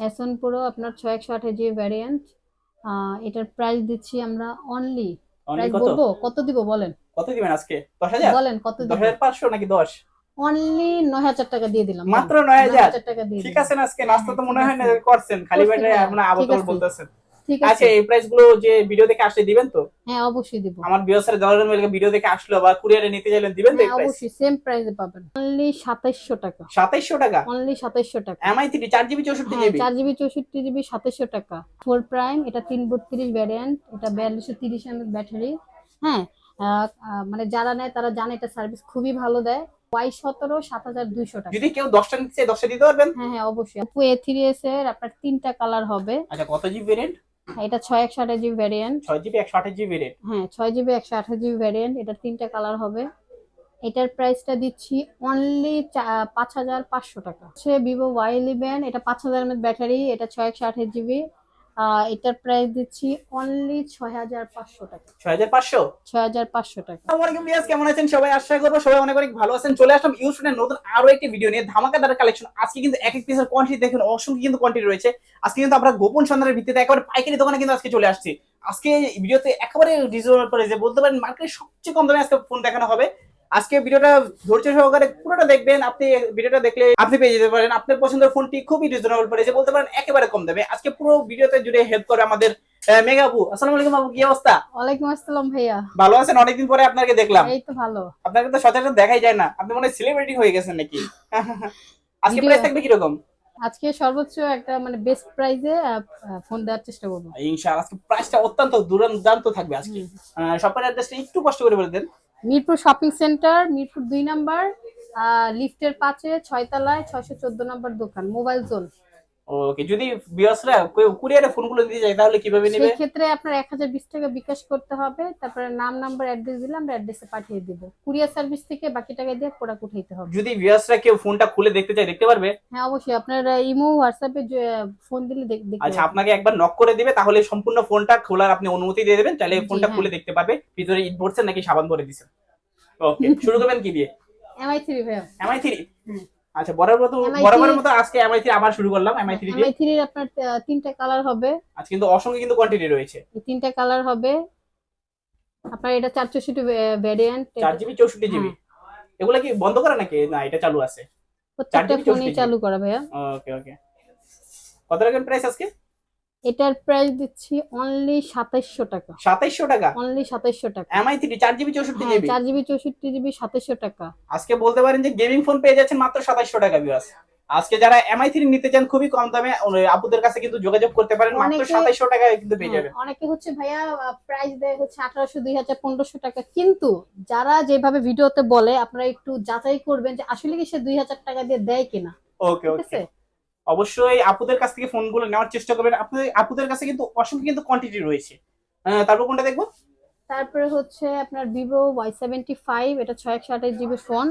এসন pro আপনার ছয় একশো আঠাশ জিবি ভ্যারিয়েন্ট এটার প্রাইস দিচ্ছি আমরা অনলি প্রাইস কত? বলব? কত দিব বলেন? কত দিবেন আজকে? দশ হাজার? বলেন কত দশ দিব হাজার পাঁচশো নাকি দশ? অনলি নয় হাজার টাকা দিয়ে দিলাম। মাত্র নয় হাজার? টাকা দিয়ে ঠিক। আছে আজকে? নাস্তা তো মনে হয় না। করছেন। খালি পেটে আপনার আবল ঠিক আছে। আচ্ছা এই প্রাইসগুলো যে ভিডিও দেখে আসলে দিবেন তো? হ্যাঁ অবশ্যই দিব। আমার বিয়সের মেলকে ভিডিও দেখে আসলো বা কুরিয়ারে নিতে চাইলেন দিবেন তো এই হ্যাঁ প্রাইস অবশ্যই সেম প্রাইসে পাবেন। অনলি সাতাইশশো টাকা। সাতাইশশো টাকা? অনলি সাতাইশশো টাকা। এমআই থ্রি চার জিবি চৌষট্টি হ্যাঁ জিবি চার জিবি চৌষট্টি জিবি সাতাইশশো টাকা। ফোর প্রাইম এটা তিন বত্রিশ ভ্যারিয়েন্ট এটা বিয়াল্লিশশো তিরিশ ব্যাটারি হ্যাঁ মানে যারা নেয় তারা জানে এটা সার্ভিস খুবই ভালো দেয়। ওয়াই সতেরো সাত হাজার দুইশো টাকা। যদি কেউ দশটা নিতে চায় দশটা দিতে পারবেন? হ্যাঁ হ্যাঁ অবশ্যই। ওপো এ থ্রি এস এর আপনার তিনটা কালার হবে। আচ্ছা কত জিবি ভেরিয়েন্ট এটা ছয় একশো আঠাশ জিবি ভ্যারিয়েন্ট ছয় জিবি একশো আঠাশ জিবি ভেরিয়েন্ট হ্যাঁ ছয় জিবি একশো আঠাশ জিবি ভ্যারিয়েন্ট এটার তিনটা কালার হবে। এটার প্রাইসটা দিচ্ছি অনলি পাঁচ হাজার পাঁচশো টাকা। সে ভিভো ওয়াই ইলেভেন এটা পাঁচ হাজার ব্যাটারি এটা ছয় একশো আঠাশ জিবি। এটার প্রাইস দিচ্ছি অনলি ছয় হাজার পাঁচশো টাকা। ছয় হাজার পাঁচশো? ছয় হাজার পাঁচশো টাকা। আসসালামাইকুম বিয়াস কেমন আছেন? সবাই আশা করব সবাই অনেক অনেক ভালো আছেন। চলে আসলাম ইউসুনের নতুন আরও একটি ভিডিও নিয়ে। ধামাকাদার কালেকশন আজকে কিন্তু এক এক পিসের কোয়ান্টিটি দেখুন। অসংখ্য কিন্তু কোয়ান্টিটি রয়েছে। আজকে কিন্তু আমরা গোপন সন্ধানের ভিত্তিতে একেবারে পাইকারি দোকানে কিন্তু আজকে চলে আসছি। আজকে ভিডিওতে একেবারে রিজনেবল প্রাইসে বলতে পারেন মার্কেটের সবচেয়ে কম দামে আজকে ফোন দেখানো হবে। আজকে ভিডিওটা ধৈর্য সহকারে পুরোটা দেখবেন। আপনি ভিডিওটা দেখলে আপনি পেয়ে যেতে পারেন। আপনার পছন্দের ফোনটি খুবই রিজনেবল প্রাইসে বলতে পারেন একেবারে কম দামে। আজকে পুরো ভিডিওতে জুড়ে হেল্প করে আমাদের মেঘা আপু। আসসালামু আলাইকুম আপু কি অবস্থা? ওয়ালাইকুম আসসালাম ভাইয়া। ভালো আছেন? অনেকদিন পরে আপনাকে দেখলাম। এই তো ভালো। আপনাকে তো সচরাচর দেখাই যায় না। আপনি মনে সেলিব্রিটি হয়ে গেছেন নাকি? আজকে প্রাইস থাকবে আজকে সর্বোচ্চ একটা মানে বেস্ট ফোন দেওয়ার চেষ্টা করব। ইনশাআল্লাহ আজকে প্রাইসটা অত্যন্ত দুরন্ত থাকবে আজকে। হুম। শপের অ্যাড্রেসটা একটু কষ্ট করে বলে দেন। মিরপুর শপিং সেন্টার, মিরপুর দুই নাম্বার লিফটের ছয় ছয়তলায় ছয়শো চোদ্দ নম্বর দোকান, মোবাইল জোন। ওকে যদি বিয়াসরা কুরিয়ারে ফোনগুলো দিতে চাই তাহলে কীভাবে নেবে? সেই ক্ষেত্রে আপনার এক হাজার বিশ টাকা বিকাশ করতে হবে তারপরে নাম নাম্বার অ্যাড্রেস দিলে আমরা অ্যাড্রেসে পাঠিয়ে দিব। কুরিয়ার সার্ভিস থেকে বাকি টাকা দিয়ে প্রোডাক্ট উঠাইতে হবে। যদি বিয়াসরা কেউ ফোনটা খুলে দেখতে চায় দেখতে পারবে? হ্যাঁ অবশ্যই। আপনার ইমো হোয়াটসঅ্যাপে ফোন দিলে দেখ- দেখতে আচ্ছা আপনাকে একবার নক করে দিবে তাহলে সম্পূর্ণ ফোনটা খোলার আপনি অনুমতি দিয়ে দেবেন তাহলে ফোনটা হ্যাঁ। খুলে দেখতে পারবে ভিতরে ইট ভরছেন নাকি সাবান ভরে দিচ্ছেন ওকে শুরু করবেন কি দিয়ে? এমআই থ্রি ভাইয়া। এমআই থ্রি হুম। আচ্ছা বরাবর মতো MI3 বরাবরের মতো আজকে এমআই থ্রি আবার শুরু করলাম এমআই থ্রি এমআই থ্রি আপনার তিনটে কালার হবে। আজকে কিন্তু অসংখ্য কিন্তু কোয়ান্টিটি রয়েছে। তিনটা কালার হবে। আপনার এটা চার চৌষট্টি ভ্যারিয়েন্ট চার জিবি চৌষট্টি জিবি। এগুলা কি বন্ধ করা নাকি? না এটা চালু আছে। প্রত্যেকটা ফোনই চালু করা ভাইয়া। ওকে ওকে। কত রাখবেন প্রাইস আজকে? এটার প্রাইস দিচ্ছি অনলি সাতাইশশো টাকা। সাতাইশশো টাকা? অনলি সাতাইশশো টাকা। এমআই থ্রি চার জিবি চৌষট্টি হ্যাঁ জিবি চার জিবি চৌষট্টি জিবি সাতাইশশো টাকা। আজকে বলতে পারেন যে গেমিং ফোন পেয়ে যাচ্ছেন মাত্র সাতাইশশো টাকা বিয়াস আজকে যারা এমআই থ্রি নিতে চান খুবই কম দামে আপুদের কাছে কিন্তু যোগাযোগ করতে পারেন মাত্র অনেকে- সাতাইশশো টাকায় কিন্তু পেয়ে হ্যাঁ, যাবেন। অনেকে হচ্ছে ভাইয়া প্রাইস দেয় হচ্ছে আঠারোশো দুই হাজার পনেরোশো টাকা। কিন্তু যারা যেভাবে ভিডিওতে বলে আপনারা একটু যাচাই করবেন যে আসলে কি সে দুই হাজার টাকা দিয়ে দেয় কিনা। ওকে ওকে অবশ্যই আপুদের কাছ থেকে ফোনগুলো নেওয়ার চেষ্টা করবেন। আপনাদের আপুদের কাছে কিন্তু অসংখ্য কিন্তু কোয়ান্টিটি রয়েছে। তারপর কোনটা দেখব? তারপরে হচ্ছে আপনার ভিভো ওয়াই সেভেন্টি ফাইভ এটা ছয় একশো আঠাশ জিবি ফোন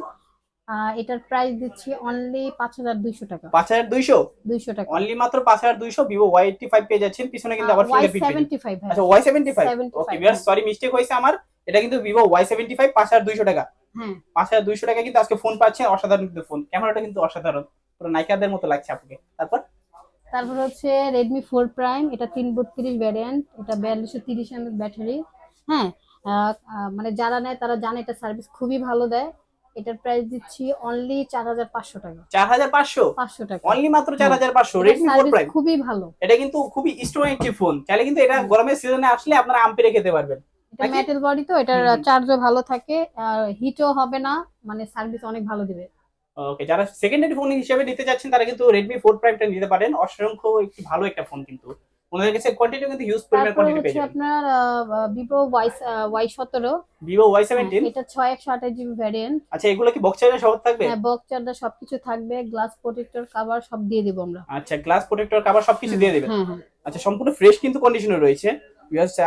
এটার প্রাইস দিচ্ছি অনলি পাঁচ হাজার দুইশো টাকা। পাঁচ হাজার দুইশো? দুইশো টাকা। অনলি মাত্র পাঁচ হাজার দুইশো ভিভো ওয়াই এইটটি ফাইভ পেয়ে যাচ্ছেন পিছনে কিন্তু আবার ফিঙ্গারপ্রিন্ট সেভেন্টি ফাইভ আচ্ছা ওয়াই সেভেন্টি ফাইভ ওকে বিয়ার সরি মিস্টেক হয়েছে আমার। এটা কিন্তু ভিভো ওয়াই সেভেন্টি ফাইভ পাঁচ হাজার দুইশো টাকা। হ্যাঁ। পাঁচ হাজার দুইশো টাকা কিন্তু আজকে ফোন পাচ্ছেন অসাধারণ কিন্তু ফোন ক্যামেরাটা কিন্তু অসাধারণ। পুরো নাইকাদের মতো লাগছে আপনাকে তারপর? তারপর হচ্ছে রেডমি ফোর প্রাইম এটা তিন বত্রিশ ভ্যারিয়েন্ট এটা বিয়াল্লিশশো তিরিশ এমএল ব্যাটারি হ্যাঁ মানে যারা নেয় তারা জানে এটা সার্ভিস খুবই ভালো দেয়। এটার প্রাইস দিচ্ছি অনলি চার হাজার পাঁচশো টাকা। চার হাজার পাঁচশো? পাঁচশো টাকা। অনলি মাত্র চার হাজার পাঁচশো। রেডমি ফোর প্রাইম খুবই ভালো। এটা কিন্তু খুবই স্ট্রং একটি ফোন চাইলে কিন্তু এটা গরমের সিজনে আসলে আপনারা আম পেরে খেতে পারবেন। এটা মেটাল বডি তো এটার। চার্জও ভালো থাকে আর হিটও হবে না মানে সার্ভিস অনেক ভালো দিবে। ওকে যারা সেকেন্ড সেকেন্ডারি ফোন হিসেবে নিতে চাচ্ছেন, তারা কিন্তু রেডমি ফোর প্রাইমটা নিতে পারেন। অসংখ্য একটি ভালো একটা ফোন কিন্তু। ওনাদের কাছে কোয়ান্টিটি কিন্তু হিউজ পরিমাণ কোয়ান্টিটি পেয়ে যাবেন। আপনার ভিভো ওয়াই ওয়াই সতেরো। ভিভো ওয়াই সেভেন্টিন এটা ছয় একশো আঠাশ জিবি ভ্যারিয়েন্ট আচ্ছা এগুলো কি বক্স চার্জার সহ থাকবে? হ্যাঁ বক্স চার্জার সবকিছু থাকবে গ্লাস প্রোটেক্টর কভার সব দিয়ে দিব আমরা। আচ্ছা গ্লাস প্রোটেক্টর কভার সবকিছু দিয়ে দেবেন হ্যাঁ হ্যাঁ আচ্ছা সম্পূর্ণ ফ্রেশ কিন্তু কন্ডিশনে রয়েছে।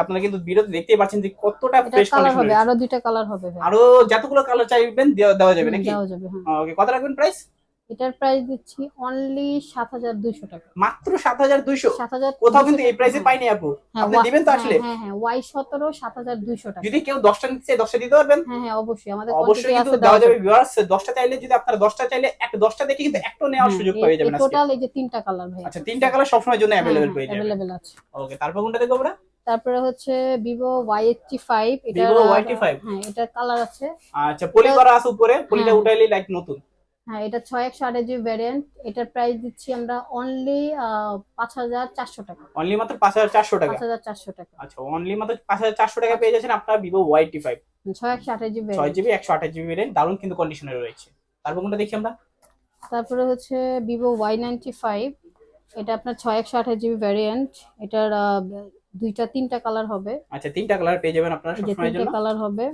আপনারা কিন্তু ভিডিওতে দেখতেই পাচ্ছেন যে কতটা ফ্রেশ কালার হবে আরও দুইটা কালার হবে আরও যতগুলো কালার চাইবেন দেওয়া যাবে নাকি? দেওয়া যাবে হ্যাঁ। ওকে কত রাখবেন প্রাইস এটার প্রাইস দিচ্ছি অনলি সাত হাজার দুইশো টাকা। মাত্র সাত হাজার দুইশো? সাত হাজার কোথাও কিন্তু এই প্রাইসে পাইনি আপু। হ্যাঁ, আপনি দিবেন তো হ্যাঁ, আসলে? হ্যাঁ হ্যাঁ ওয়াই সতেরো সাত হাজার দুইশো টাকা। যদি কেউ দশটা নিতে চায় দশটা দিতে পারবেন? হ্যাঁ হ্যাঁ অবশ্যই। আমাদের অবশ্যই কিন্তু দেওয়া যাবে যাবে। ভিউয়ার্স দশটা চাইলে যদি আপনারা দশটা চাইলে এক দশটা দেখে কিন্তু একটা নেওয়ার হ্যাঁ, সুযোগ পেয়ে যাবেন টোটাল এই যে তিনটা কালার ভাই আচ্ছা তিনটা কালার সবসময়ের জন্য অ্যাভেলেবেল পেয়ে যাবেন। অ্যাভেলেবেল আছে। ওকে তারপর কোনটা দেখব আমরা? তারপরে হচ্ছে ভিভো ওয়াই এইটটি ফাইভ এটা Vivo Y85 হ্যাঁ এটার কালার আছে। আচ্ছা পলি করা আছে উপরে পলিটা হ্যাঁ। উঠাইলে লাইক নতুন। হ্যাঁ এটা ছয় একশো আট জিবি ভ্যারিয়েন্ট এটার প্রাইস দিচ্ছি আমরা অনলি পাঁচ হাজার চারশো টাকা। অনলি মাত্র পাঁচ হাজার চারশো টাকা? পাঁচ হাজার চারশো টাকা। আচ্ছা অনলি মাত্র পাঁচ হাজার চারশো টাকা পেয়ে যাচ্ছেন আপনার ভিভো ওয়াইটি ফাইভ ছয় একশো আঠাশ জিবি ছয় জিবি একশো আঠাশ জিবি ভ্যারিয়েন্ট দারুণ কিন্তু কন্ডিশনে রয়েছে। তারপর কোনটা দেখি আমরা? তারপরে হচ্ছে ভিভো ওয়াই নাইনটি ফাইভ এটা আপনার ছয় একশো আঠাশ জিবি ভ্যারিয়েন্ট এটার দুইটা তিনটা কালার হবে। আচ্ছা তিনটা কালার পেয়ে যাবেন আপনারা সবসময়ের জন্য। কালার হবে।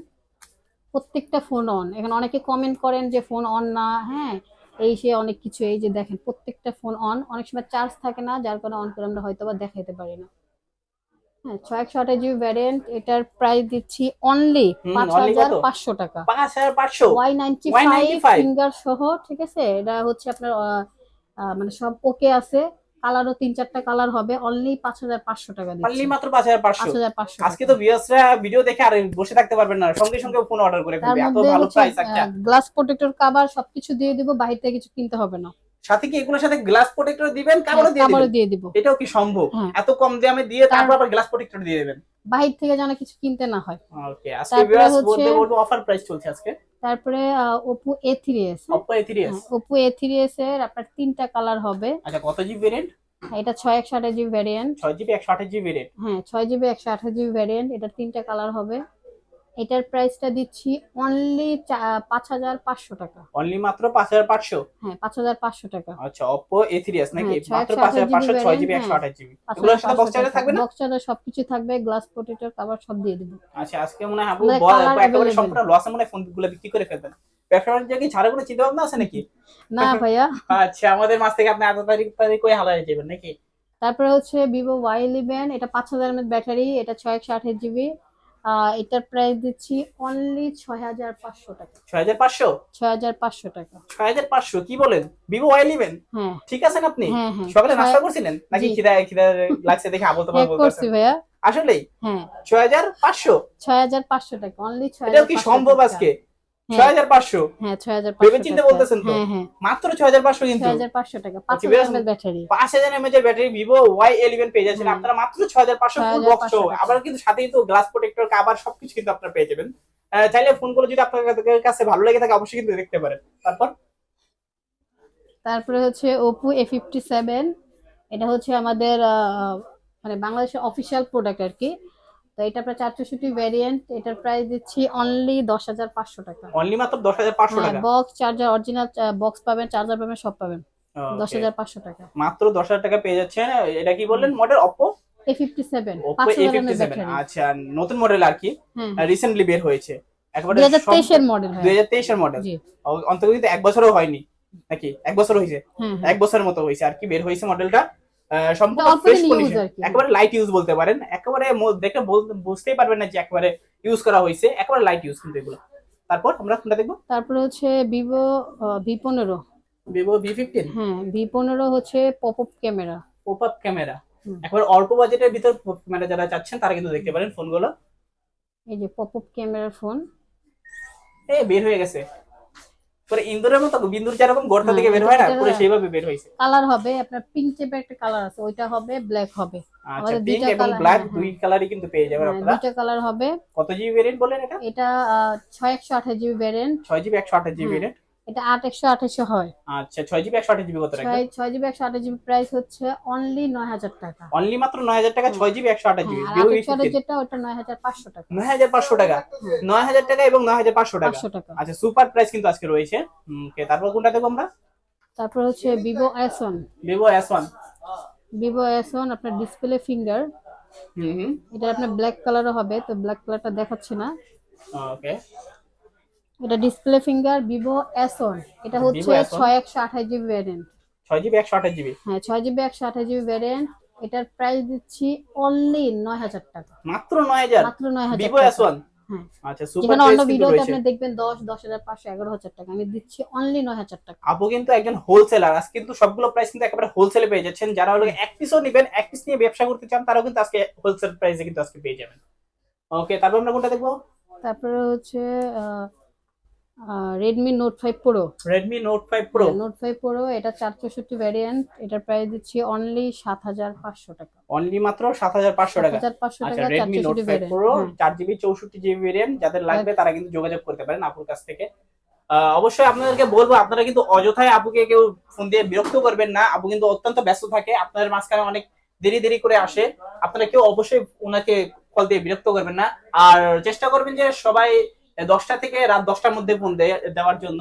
প্রত্যেকটা ফোন অন এখানে অনেকে কমেন্ট করেন যে ফোন অন না হ্যাঁ? এই সে অনেক কিছু এই যে দেখেন প্রত্যেকটা ফোন অন অনেক সময় চার্জ থাকে না যার কারণে অন করে আমরা হয়তো বা দেখাইতে পারি না। হ্যাঁ ছয় একশো আঠাশ জিবি ভ্যারিয়েন্ট এটার প্রাইস দিচ্ছি অনলি পাঁচ হাজার পাঁচশো টাকা। পাঁচ হাজার পাঁচশো? ওয়াই নাইনটি ফাইভ ফিঙ্গার সহ ঠিক আছে? এটা হচ্ছে আপনার মানে সব ওকে আছে। কালারও তিন চারটা কালার হবে অনলি পাঁচ হাজার পাঁচশো টাকা অনলি মাত্র পাঁচ হাজার পাঁচশো। পাঁচ হাজার পাঁচশো আজকে তো ভিউয়ার্সরা ভিডিও দেখে আর বসে থাকতে পারবেন না সঙ্গে সঙ্গে ফোন অর্ডার করে ফেলবে এত ভালো প্রাইস একটা। গ্লাস প্রোটেক্টর কভার সবকিছু দিয়ে দিব বাইরে থেকে কিছু কিনতে হবে না। সাথে কি এগুলোর সাথে গ্লাস প্রোটেক্টর দিবেন? কাপড়ও দিয়ে কাভারও দিবেন। দিয়ে দিব। এটাও কি সম্ভব? হ্যাঁ। এত কম দামে দিয়ে তারপর আবার গ্লাস প্রোটেক্টর দিয়ে দেবেন? বাহির থেকে যেন কিছু কিনতে না হয়। ওকে আজকে ভিউয়ার্স বলতে বলব অফার প্রাইস চলছে আজকে। তারপরে three S Oppo A3s Oppo A three S এর আপনার তিনটা কালার হবে। আচ্ছা কত জিবি ভেরিয়েন্ট এটা ছয় একশো আঠাশ জিবি ভ্যারিয়েন্ট ছয় জিবি একশো আঠাশ জিবি ভেরিয়েন্ট হ্যাঁ ছয় জিবি একশো আঠাশ জিবি ভ্যারিয়েন্ট এটার তিনটা কালার হবে। এটার প্রাইসটা দিচ্ছি অনলি পাঁচ হাজার পাঁচশো টাকা। অনলি মাত্র পাঁচ হাজার পাঁচশো? হ্যাঁ পাঁচ হাজার পাঁচশো টাকা। আচ্ছা Oppo A3s নাকি হ্যাঁ, ছয় মাত্র পাঁচ হাজার পাঁচশো ছয় জিবি একশো হ্যাঁ। আঠাশ জিবি। এগুলোর সাথে বক্স চার্জার থাকবে না? বক্স চার্জার সবকিছু থাকবে গ্লাস প্রোটেক্টর কভার সব দিয়ে দিব। আচ্ছা আজকে মনে হয় আপু মানে একেবারে সম্পূর্ণ লসে মনে হয় ফোনগুলো বিক্রি করে ফেলবেন। ব্যবসা বাণিজ্য কি ছাড়া কোনো চিন্তা ভাবনা আছে নাকি? না ভাইয়া। আচ্ছা আমাদের মাস থেকে আপনি এত তারিখ তারিখ করে হালায় যাবেন নাকি? তারপরে হচ্ছে ভিভো ওয়াই ইলেভেন এটা পাঁচ হাজার এমএচ ব্যাটারি এটা ছয় একশো আঠাশ জিবি। এটার প্রাইস দিচ্ছি অনলি ছয় হাজার পাঁচশো টাকা। ছয় হাজার পাঁচশো? ছয় হাজার পাঁচশো টাকা। ছয় হাজার পাঁচশো কি বলেন? ভিভো ওয়াই ইলেভেন হ্যাঁ। ঠিক আছেন আপনি? হ্যাঁ হ্যাঁ। সকালে নাস্তা করছিলেন? নাকি। খিদা খিদা লাগছে দেখে আবল তোমার হ্যাঁ করছি ভাইয়া। আসলেই? হ্যাঁ। ছয় হাজার পাঁচশো? ছয় হাজার পাঁচশো টাকা অনলি ছয় হাজার কি সম্ভব আজকে? হ্যাঁ? হ্যাঁ হ্যাঁ মাত্র ছয় হাজার পাঁচশো কিন্তু। পাঁচ হাজার এমএচ এর ব্যাটারি ভিভো ওয়াই ইলেভেন পেয়ে যাচ্ছেন। আপনারা মাত্র ছয় হাজার পাঁচশো বক্স আবার কিন্তু সাথে কিন্তু গ্লাস প্রোটেক্টর কাবার সবকিছু কিন্তু আপনারা পেয়ে যাবেন। চাইলে ফোনগুলো যদি আপনাদের কাছে ভালো লেগে থাকে অবশ্যই কিন্তু দেখতে পারেন। তারপর? তারপরে হচ্ছে ওপো এ ফিফটি সেভেন এটা হচ্ছে আমাদের মানে বাংলাদেশের অফিসিয়াল প্রোডাক্ট আর কি। তো এটা আপনার চারশোষট্টি ভ্যারিয়েন্ট এটার প্রাইস দিচ্ছি অনলি দশ হাজার পাঁচশো টাকা। অনলি মাত্র দশ হাজার পাঁচশো হ্যাঁ টাকা? বক্স চার্জার অরিজিনাল বক্স পাবেন চার্জার পাবেন সব পাবেন। দশ হাজার পাঁচশো টাকা। মাত্র দশ হাজার টাকা পেয়ে যাচ্ছেন এটা কি বললেন? Model Oppo A fifty seven আচ্ছা নতুন মডেল আর কি? হ্যাঁ। রিসেন্টলি বের হয়েছে। একবারে দুই হাজার তেইশের মডেল দুই হ্যাঁ। হাজার তেইশের মডেল জি। অন্তত এক বছরও হয়নি। নাকি? এক বছর হয়েছে? হ্যাঁ এক বছরের মতো হয়েছে। আর কি বের হয়েছে মডেলটা সম্পূর্ণ ফ্রেশ কন্ডিশন একেবারে লাইট ইউজ বলতে পারেন। একেবারে দেখে বুঝতেই পারবেন না যে একেবারে ইউজ করা হয়েছে। একেবারে লাইট ইউজ কিন্তু এগুলো। তারপর আমরা কোনটা দেখব? তারপরে হচ্ছে ভিভো ভি পনেরো। ভিভো ভি ফিফটিন হ্যাঁ ভি পনেরো হচ্ছে pop up camera pop up camera. একেবারে অল্প বাজেটের ভিতর ক্যামেরা যারা চাচ্ছেন তারা কিন্তু দেখতে পারেন ফোনগুলো এই যে পপ আপ ক্যামেরার ফোন এ বের হয়ে গেছে। পরে ইন্দুরের মতো বিন্দুর যেরকম গর্ত হ্যাঁ, থেকে বের হয় না পুরো সেইভাবে বের হয়েছে। কালার হবে আপনার পিঙ্ক টাইপের একটা কালার আছে ওইটা হবে ব্ল্যাক হবে। আচ্ছা পিঙ্ক এবং ব্ল্যাক দুই কালারই কিন্তু পেয়ে যাবেন হ্যাঁ, আপনারা। দুইটা কালার হবে। কত জিবি ভেরিয়েন্ট বলেন এটা? এটা ছয় একশো আঠাশ জিবি ভেরিয়েন্ট ছয় জিবি একশো আঠাশ জিবি। ভেরিয়েন্ট এটা আট একশো আঠাশো হয়। আচ্ছা ছয় জিবি একশো আঠাশ জিবি কত রাখবেন ছয় জিবি একশো আঠাশ জিবি প্রাইস হচ্ছে অনলি নয় হাজার টাকা। অনলি মাত্র নয় হাজার টাকা ছয় জিবি একশো আঠাশ জিবি। হ্যাঁ, যেটা ওটা নয় হাজার পাঁচশো টাকা। নয় হাজার পাঁচশো টাকা। নয় হাজার টাকা এবং নয় হাজার পাঁচশো টাকা। টাকা। আচ্ছা সুপার প্রাইস কিন্তু আজকে রয়েছে। okay, তারপর কোনটা দেখব আমরা? তারপর হচ্ছে Vivo S one Vivo S one Vivo S one আপনার ডিসপ্লে ফিঙ্গার হুম হুম। এটা আপনার ব্ল্যাক কালারও হবে তো ব্ল্যাক কালারটা দেখাচ্ছি না। ওকে এটা display finger Vivo S one এটা হচ্ছে ছয় একশো আঠাশ জিবি ভ্যারিয়েন্ট ছয় জিবি একশো আঠাশ জিবি? হ্যাঁ ছয় জিবি একশো আঠাশ জিবি ভ্যারিয়েন্ট এটার প্রাইস দিচ্ছি অনলি নয় হাজার টাকা। মাত্র নয় হাজার? মাত্র নয় হাজার ভিভো এস ওয়ান সুপার যেখানে অন্য ভিডিওতে আপনি দেখবেন দশ দশ হাজার পাঁচশো এগারো হাজার টাকা। আমি দিচ্ছি অনলি নয় হাজার টাকা। আপু কিন্তু একজন হোলসেলার আজ কিন্তু সবগুলো প্রাইস কিন্তু একেবারে হোলসেলে পেয়ে যাচ্ছেন। যারা হলো এক পিসও নেবেন এক পিস নিয়ে ব্যবসা করতে চান তারাও কিন্তু আজকে হোলসেল প্রাইসে কিন্তু আজকে পেয়ে যাবেন। ওকে তারপর আমরা কোনটা দেখব? তারপরে হচ্ছে Redmi note five pro Redmi note five pro note five pro এটা চার চৌষট্টি ভ্যারিয়েন্ট এটার প্রাইস দিচ্ছি অনলি সাত হাজার পাঁচশো টাকা। অনলি মাত্র সাত হাজার পাঁচশো সাত টাকা হাজার পাঁচশো আচ্ছা টাকা Redmi note five variant pro চার জিবি চৌষট্টি জিবি ভেরিয়েন্ট যাদের লাগবে তারা কিন্তু যোগাযোগ করতে পারেন আপুর কাছ থেকে। অবশ্যই আপনাদেরকে বলব আপনারা কিন্তু অযথায় আপুকে কেউ ফোন দিয়ে বিরক্ত করবেন না। আপু কিন্তু অত্যন্ত ব্যস্ত থাকে আপনাদের মাঝখানে অনেক দেরি দেরি করে আসে। আপনারা কেউ অবশ্যই ওনাকে কল দিয়ে বিরক্ত করবেন না। আর চেষ্টা করবেন যে সবাই দশটা থেকে রাত দশটার মধ্যে ফোন দেওয়ার জন্য।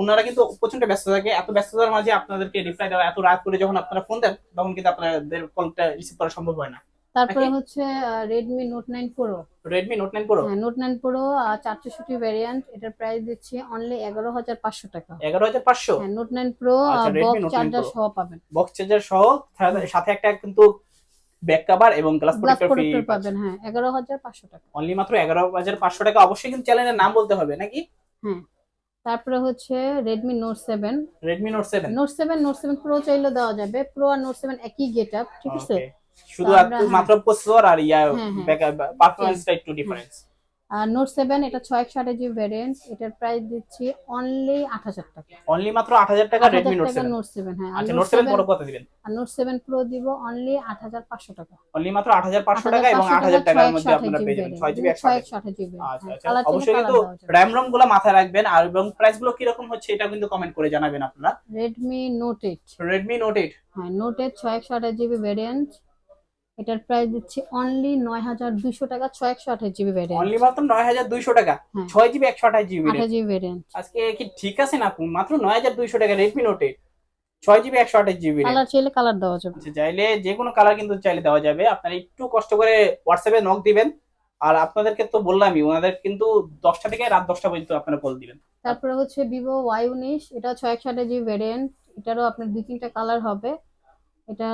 ওনারা কিন্তু প্রচণ্ড ব্যস্ত থাকে। এত ব্যস্ততার মাঝে আপনাদেরকে রিপ্লাই দেওয়া এত রাত করে যখন আপনারা ফোন দেন তখন কিন্তু আপনাদের কলটা রিসিভ করা সম্ভব হয় না। তারপরে হচ্ছে Redmi note nine pro Redmi note nine pro হ্যাঁ নোট নাইন প্রো চার চৌষট্টি ভ্যারিয়েন্ট এটার প্রাইস দিচ্ছি অনলি এগারো হাজার পাঁচশো টাকা। এগারো হাজার পাঁচশো? হ্যাঁ নোট নাইন প্রো আচ্ছা, Redmi বক্স চার্জার সহ পাবেন। বক্স চার্জার সহ সাথে একটা কিন্তু ব্যাক কভার এবং গ্লাস প্রোটেক্টর ফ্রি পাবেন হ্যাঁ এগারো হাজার পাঁচশো টাকা। অনলি মাত্র এগারো হাজার পাঁচশো টাকা। অবশ্যই কিন্তু চ্যানেলের নাম বলতে হবে নাকি? হ্যাঁ। তারপরে হচ্ছে Redmi note seven Redmi note seven note seven note seven pro চাইলে দেওয়া যাবে। প্রো আর নোট সেভেন একই গেট আপ ঠিক আছে? শুধু একটু মাত্র প্রসেসর আর ইয়া ব্যাক হ্যাঁ। পারফরমেন্সটা একটু ডিফারেন্স আর নোট সেভেন এটা ছয় একশো জিবি ভ্যারিয়েন্ট এটার প্রাইস দিচ্ছি অনলি আট হাজার টাকা। অনলি মাত্র আট হাজার টাকা রেডমি নোট সেভেন হ্যাঁ আর আচ্ছা নোট সেভেন বড় কত দিবেন? আর নোট সেভেন প্রো দিব অনলি আট হাজার পাঁচশো টাকা। অনলি মাত্র আট হাজার পাঁচশো টাকা এবং আট হাজার টাকার মধ্যে আপনারা পেয়ে যাবেন। ছয় জিবি একশো আঠাশ। জিবি অবশ্যই কিন্তু র্যাম রমগুলো মাথায় রাখবেন আর এবং প্রাইসগুলো কীরকম হচ্ছে এটা কিন্তু কমেন্ট করে জানাবেন আপনারা। Redmi note eight Redmi note eight হ্যাঁ নোট এইট ছয় একশো আঠাশ জিবি ভ্যারিয়েন্ট এটার প্রাইস দিচ্ছি অনলি নয় হাজার দুইশো টাকা ছয় একশো আঠাশ জিবি ভ্যারিয়েন্ট অনলি মাত্র নয় হাজার দুইশো টাকা হ্যাঁ। ছয় জিবি একশো আঠাশ জিবি আঠাশ জিবি ভ্যারিয়েন্ট আজকে কি ঠিক আছে না আপু? মাত্র নয় হাজার দুইশো টাকা রেডমি নোট ছয় জিবি একশো আঠাশ জিবি কালার চাইলে কালার দেওয়া যাবে। আচ্ছা চাইলে যে কোনো কালার কিন্তু চাইলে দেওয়া যাবে। আপনারা একটু কষ্ট করে হোয়াটসঅ্যাপে নক দিবেন। আর আপনাদেরকে তো বললামই ওনাদের কিন্তু দশটা থেকে রাত দশটা পর্যন্ত আপনারা কল দিবেন। তারপরে হচ্ছে ভিভো ওয়াই উনিশ এটা ছয় একশো আঠাশ জিবি ভ্যারিয়েন্ট এটারও আপনার দুই তিনটা কালার হবে। এটা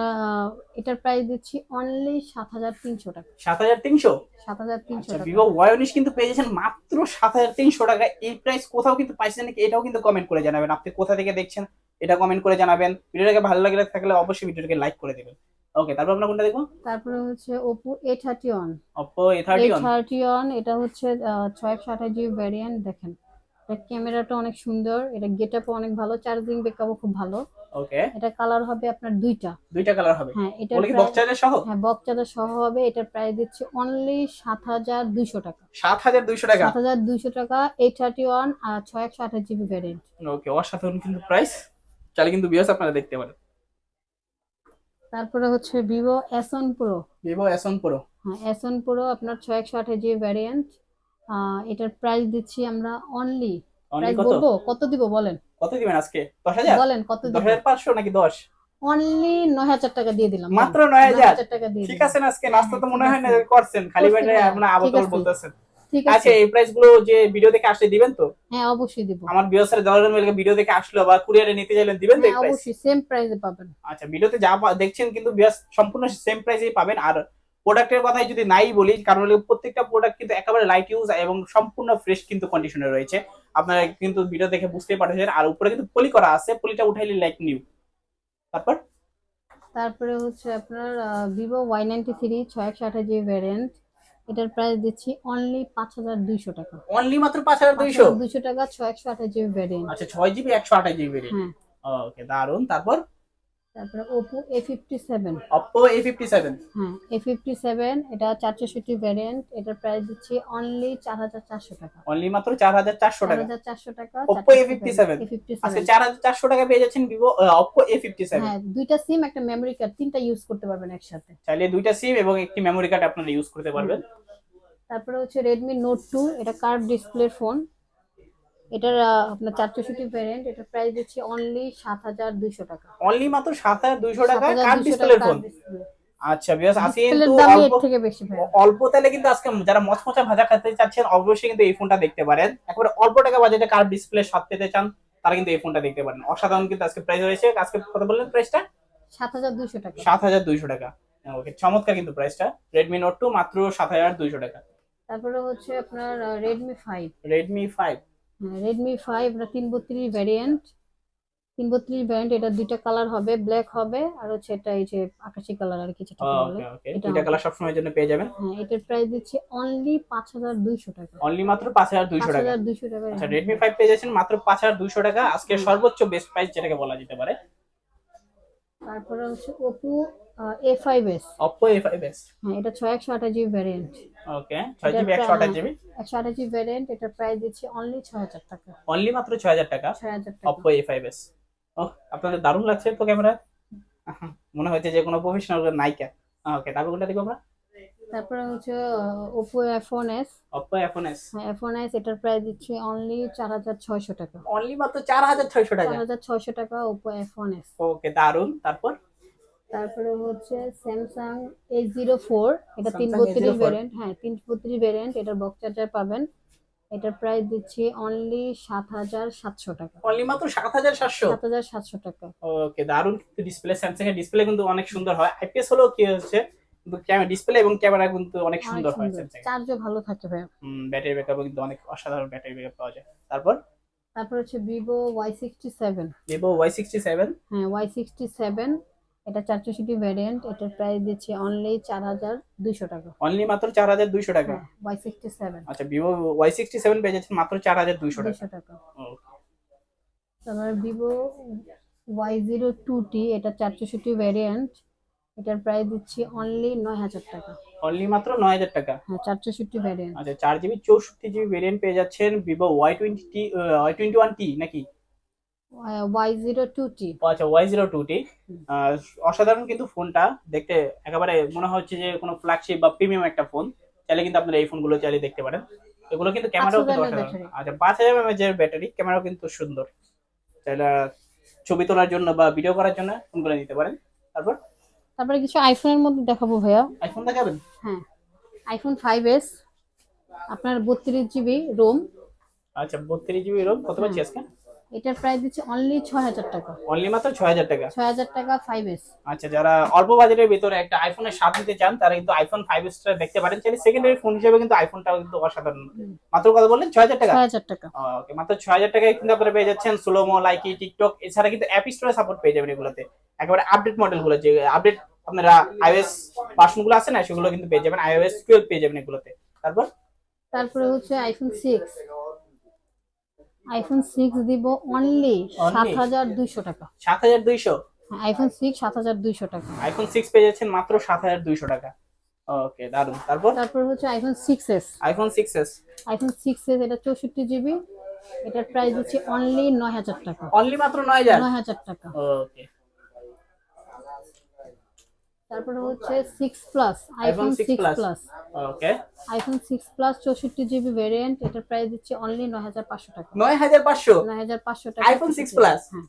এটার প্রাইস দিচ্ছি অনলি সাত হাজার তিনশো টাকা। সাত হাজার তিনশো? সাত হাজার তিনশো টাকা। ভিভো ওয়াই উনিশ কিন্তু পেয়ে যাচ্ছেন মাত্র সাত হাজার তিনশো টাকা। এই প্রাইস কোথাও কিন্তু পাইছেন নাকি এটাও কিন্তু কমেন্ট করে জানাবেন। আপনি কোথা থেকে দেখছেন এটা কমেন্ট করে জানাবেন। ভিডিওটাকে ভালো লাগলে থাকলে অবশ্যই ভিডিওটাকে লাইক করে দেবেন। ওকে তারপর আমরা কোনটা দেখব? তারপরে হচ্ছে Oppo A thirty one Oppo A thirty A thirty one এটা হচ্ছে আহ, ছয় একশো আঠাশ জিবি ভ্যারিয়েন্ট দেখেন। এটা ক্যামেরাটা অনেক সুন্দর এটা গেট আপও অনেক ভালো চার্জিং ব্যাকআপও খুব ভালো। ওকে এটা কালার হবে আপনার দুইটা। দুইটা কালার হবে? হ্যাঁ এটার বলে বক্স চার্জার সহ? হ্যাঁ বক্স চার্জার সহ হবে এটার প্রাইস দিচ্ছে অনলি সাত হাজার দুইশো টাকা। সাত হাজার দুইশো টাকা? সাত হাজার দুইশো টাকা এইট থার্টি ওয়ান আর ছয় একশো আঠাশ জিবি ভ্যারিয়েন্ট ওকে অসাধারণ কিন্তু প্রাইস চাইলে কিন্তু বিয়াস আপনারা দেখতে পারেন। তারপরে হচ্ছে Vivo S one Pro Vivo S one Pro হ্যাঁ এস ওয়ান প্রো আপনার ছয় একশো আঠাশ জিবি ভ্যারিয়েন্ট এটার প্রাইস দিচ্ছি আমরা অনলি প্রাইস বলব? কত দিব বলেন? কত দিবেন আজকে? দশ হাজার? বলেন কত দিব? হাজার পাঁচশো নাকি দশ? অনলি নয় হাজার টাকা দিয়ে দিলাম মাত্র নয় হাজার? টাকা দিয়ে ঠিক আছে না আজকে? নাস্তা তো মনে হয় না করছেন। খালি পেটে আবার ঠিক আছে। বলতেছেন। ঠিক আচ্ছা আছে। এই প্রাইসগুলো যে ভিডিও দেখে আসলে দিবেন তো? হ্যাঁ অবশ্যই দিব। আমার বিয়সের দলের মিলকে ভিডিও দেখে আসলো বা কুরিয়ারে নিতে চাইলেন দিবেন তো এই হ্যাঁ প্রাইস অবশ্যই। সেম প্রাইসে পাবেন। আচ্ছা ভিডিওতে যা দেখছেন কিন্তু বিয়াস সম্পূর্ণ সেম প্রাইসেই পাবেন। আর প্রোডাক্টের কথাই যদি নাই বলি কারণ হলো প্রত্যেকটা প্রোডাক্ট কিন্তু একেবারে লাইট ইউজ এবং সম্পূর্ণ ফ্রেশ কিন্তু কন্ডিশনে রয়েছে। আপনারা কিন্তু ভিডিও দেখে বুঝতেই পারছেন। আর উপরে কিন্তু পলি করা আছে। পলিটা উঠাইলে লাইক নিউ তারপর? তারপরে হচ্ছে আপনার ভিভো ওয়াই নাইনটি থ্রি ছয় একশো আঠাশ জিবি ভ্যারিয়েন্ট এটার প্রাইস দিচ্ছি অনলি পাঁচ হাজার দুইশো টাকা। অনলি মাত্র পাঁচ হাজার দুইশো? দুইশো টাকা ছয় একশো আঠাশ জিবি ভ্যারিয়েন্ট আচ্ছা ছয় জিবি একশো আঠাশ জিবি হ্যাঁ। ওকে দারুণ তারপর? তারপরে Oppo A fifty seven Oppo A fifty seven হ্যাঁ এ ফিফটি সেভেন এটা চারশোষট্টি ভ্যারিয়েন্ট এটার প্রাইস দিচ্ছি অনলি চার হাজার চারশো টাকা। অনলি মাত্র চার হাজার চারশো চার টাকা হাজার চারশো টাকা A57 এ ফিফটি আজকে সেভেন চার হাজার চারশো টাকা পেয়ে যাচ্ছেন Vivo Oppo A fifty seven হ্যাঁ দুইটা সিম একটা মেমরি কার্ড তিনটা ইউজ করতে পারবেন একসাথে। চাইলে দুইটা সিম এবং একটি মেমোরি কার্ড আপনারা ইউজ করতে পারবেন। তারপরে হচ্ছে রেডমি নোট টু এটা কার্ভ ডিসপ্লে ফোন এটার আপনার চারশোষট্টি ভ্যারিয়েন্ট এটার প্রাইস দিচ্ছি অনলি সাত হাজার দুইশো টাকা। অনলি মাত্র সাত হাজার দুইশো টাকা কার 7,200 ডিসপ্লে টাকা ফোন আচ্ছা বিকজ আজকে কিন্তু অল্প থেকে বেশি অল্প তেলে কিন্তু আজকে যারা মচমচা ভাজা খেতে চাচ্ছেন অবশ্যই কিন্তু এই ফোনটা দেখতে পারেন। একেবারে অল্প টাকা বাজেটে কার ডিসপ্লে স্বাদ পেতে চান তারা কিন্তু এই ফোনটা দেখতে পারেন। অসাধারণ কিন্তু আজকে প্রাইস রয়েছে। আজকে কত বললেন প্রাইসটা সাত হাজার দুইশো টাকা। সাত হাজার দুইশো টাকা। ওকে চমৎকার কিন্তু প্রাইসটা রেডমি নোট টু মাত্র সাত হাজার দুইশো টাকা। তারপরে হচ্ছে আপনার Redmi five Redmi five Redmi five এটা তিন বত্রিশ ভ্যারিয়েন্ট তিন বত্রিশ ভ্যারিয়েন্ট এটা দুইটা কালার হবে ব্ল্যাক হবে আর হচ্ছে এটা এই যে আকাশি কালার আর কিছু ওকে এটা। কালার সবসময়ের জন্য পেয়ে যাবেন। হ্যাঁ এটার প্রাইস দিচ্ছি অনলি পাঁচ হাজার দুইশো টাকা। অনলি মাত্র পাঁচ হাজার দুইশো টাকা। হাজার দুইশো টাকা। আচ্ছা রেডমি ফাইভ পেয়ে যাচ্ছেন মাত্র পাঁচ হাজার দুইশো টাকা। আজকে সর্বোচ্চ বেস্ট প্রাইস যেটাকে বলা যেতে পারে। তারপরে হচ্ছে Oppo A five S Oppo A five S হ্যাঁ এটা ছয় একশো আঠাশ জিবি ভ্যারিয়েন্ট ওকে ছয় জিবি এটা একশো আঠাশ প্রায়- জিবি? একশো আঠাশ জিবি ভ্যারিয়েন্ট এটার প্রাইস দিচ্ছে অনলি ছয় হাজার টাকা। অনলি মাত্র ছয় হাজার টাকা? ছয় হাজার টাকা। অপো এ ফাইভ এস ওহ আপনাদের দারুণ লাগছে তো ক্যামেরা মনে হচ্ছে যে কোনো প্রফেশনাল নাইকা ওকে তারপর কোনটা দেখব আমরা? তারপরে হচ্ছে Oppo F one S Oppo F one S F one S এটার প্রাইস দিচ্ছি অনলি চার হাজার ছয়শো টাকা। অনলি মাত্র চার হাজার ছয়শো টাকা? চার হাজার ছয়শো টাকা ওপো এফোন এস ওকে দারুণ তারপর? তারপরে হচ্ছে স্যামসাং এ জিরো ফোর এটা তিন বত্রিশ ভ্যারিয়েন্ট হ্যাঁ তিন বত্রিশ ভ্যারিয়েন্ট এটার বক্স চার্জার পাবেন। এটার প্রাইস দিচ্ছি অনলি সাত হাজার সাতশো টাকা। অনলি মাত্র সাত হাজার সাতশো? সাত হাজার সাতশো টাকা। ওকে দারুণ কিন্তু ডিসপ্লে স্যামসাং এর ডিসপ্লে কিন্তু অনেক সুন্দর হয়। আইপিএস হলেও কি হচ্ছে কিন্তু ডিসপ্লে এবং ক্যামেরা কিন্তু অনেক সুন্দর হয় চার্জও ভালো থাকে ভাই। ব্যাটারি ব্যাকআপও কিন্তু অনেক অসাধারণ ব্যাটারি ব্যাকআপ পাওয়া যায়। তারপর? তারপর হচ্ছে Vivo Y sixty seven Vivo Y sixty seven হ্যাঁ ওয়াই সিক্সটি সেভেন এটা চারশো সিটি ভ্যারিয়েন্ট এটার প্রাইস দিচ্ছে অনলি চার হাজার দুইশো টাকা। অনলি মাত্র চার হাজার দুইশো টাকা? ওয়াই সিক্সটি সেভেন আচ্ছা ভিভো ওয়াই সিক্সটি সেভেন পেয়ে যাচ্ছেন মাত্র চার হাজার দুইশো টাকা. তারপর Vivo Y zero two T এটা চারশো সিটি ভ্যারিয়েন্ট এটার প্রাইস দিচ্ছি অনলি নয় হাজার টাকা। অনলি মাত্র নয় হাজার টাকা? হ্যাঁ চারশো সিটি ভ্যারিয়েন্ট আচ্ছা চার জিবি চৌষট্টি জিবি ভেরিয়েন্ট পেয়ে যাচ্ছেন Vivo Y twenty T Y twenty one T নাকি? ওয়াই জিরো টু টি ও আচ্ছা ওয়াই জিরো টু টি অসাধারণ কিন্তু ফোনটা। দেখতে একেবারে মনে হচ্ছে যে কোনো ফ্ল্যাগশিপ বা প্রিমিয়াম একটা ফোন চাইলে কিন্তু আপনারা এই ফোনগুলো চাইলে দেখতে পারেন। এগুলো কিন্তু ক্যামেরাও কিন্তু 5000 অসাধারণ। আচ্ছা পাঁচ হাজার এমএচ এর ব্যাটারি ক্যামেরাও কিন্তু সুন্দর। চাইলে ছবি তোলার জন্য বা ভিডিও করার জন্য ফোনগুলো নিতে পারেন। তারপর তারপরে কিছু আইফোনের মধ্যে দেখাবো ভাইয়া। আইফোন দেখাবেন? হ্যাঁ। আইফোন ফাইভ এস আপনার বত্রিশ জিবি রোম আচ্ছা বত্রিশ জিবি রোম কত পাচ্ছি আজকে? এটার প্রাইস দিচ্ছে অনলি ছয় হাজার টাকা। অনলি মাত্র ছয় হাজার টাকা? ছয় হাজার টাকা ফাইভ এস আচ্ছা যারা অল্প বাজেটের ভিতরে একটা আইফোনের স্বাদ নিতে চান তারা কিন্তু আইফোন ফাইভ স্টার দেখতে পারেন। চাইলে সেকেন্ডারি ফোন হিসেবে কিন্তু আইফোনটাও কিন্তু অসাধারণ। মাত্র কত বললেন? ছয় হাজার টাকা? ছয় হাজার টাকা ওকে মাত্র ছয় হাজার টাকায় কিন্তু আপনারা পেয়ে যাচ্ছেন স্লোমো লাইকি টিকটক এছাড়া কিন্তু অ্যাপ স্টোরে সাপোর্ট পেয়ে যাবেন এগুলোতে। একেবারে আপডেট মডেলগুলো যে আপডেট আপনারা আইওএস ভার্সনগুলো আছে না সেগুলো কিন্তু পেয়ে যাবেন। আইওএস টুয়েলভ পেয়ে যাবেন এগুলোতে। তারপর? তারপরে হচ্ছে আইফোন সিক্স আইফোন 6 দিব অনলি সাত হাজার দুইশো টাকা। সাত হাজার দুইশো? আইফোন সিক্স সাত হাজার দুইশো টাকা। আইফোন 6 পেয়ে যাচ্ছেন মাত্র সাত হাজার দুইশো টাকা। ওকে দারুণ তারপর? তারপর হচ্ছে iPhone six S iPhone 6s iPhone six S এটা চৌষট্টি জিবি এটার প্রাইস হচ্ছে অনলি নয় হাজার টাকা। অনলি মাত্র নয় হাজার? নয় হাজার টাকা। ওকে তারপরে হচ্ছে six plus iPhone 6 six plus okay iPhone six plus চৌষট্টি জিবি ভ্যারিয়েন্ট এটার প্রাইস দিচ্ছে অনলি নয় হাজার পাঁচশো টাকা। নয় হাজার পাঁচশো? নয় হাজার পাঁচশো টাকা iPhone 6 Plus? হ্যাঁ।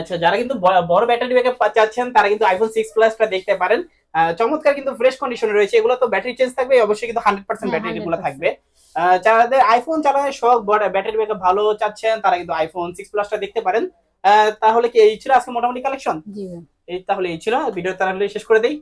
আচ্ছা যারা কিন্তু বড় ব্যাটারি ব্যাকআপ চাচ্ছেন তারা কিন্তু আইফোন সিক্স প্লাসটা দেখতে পারেন। চমৎকার কিন্তু ফ্রেশ কন্ডিশনে রয়েছে। এগুলো তো ব্যাটারি চেঞ্জ থাকবে অবশ্যই কিন্তু হান্ড্রেড পার্সেন্ট হ্যাঁ, ব্যাটারি গুলো থাকবে। যাদের আইফোন চালানোর শখ বড় ব্যাটারি ব্যাকআপ ভালো চাচ্ছেন তারা কিন্তু আইফোন সিক্স প্লাসটা দেখতে পারেন। তাহলে কি এই ছিল আজকে মোটামুটি কালেকশন জি এই তাহলে এই ছিল ভিডিও তাহলে শেষ করে দেই।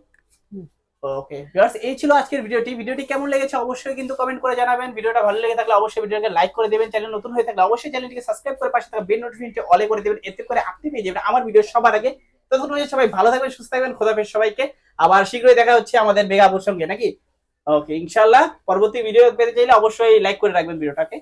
ওকে ভিউয়ার্স এই ছিল আজকের ভিডিওটি। ভিডিওটি কেমন লেগেছে অবশ্যই কিন্তু কমেন্ট করে জানাবেন। ভিডিওটা ভালো লেগে থাকলে অবশ্যই ভিডিওকে লাইক করে দেবেন। চ্যানেল নতুন হয়ে থাকলে অবশ্যই চ্যানেলটিকে সাবস্ক্রাইব করে পাশে থাকা বেল নোটিফিকেশনটি অলে করে দেবেন। এতে করে আপনি পেয়ে যাবেন আমার ভিডিও সবার আগে। ততক্ষণ পর্যন্ত সবাই ভালো থাকবেন সুস্থ থাকবেন খোদাফেজ সবাইকে। আবার শীঘ্রই দেখা হচ্ছে আমাদের বেগাপুর সঙ্গে নাকি? ওকে ইনশাআল্লাহ পরবর্তী ভিডিও পেতে চাইলে অবশ্যই লাইক করে রাখবেন ভিডিওটাকে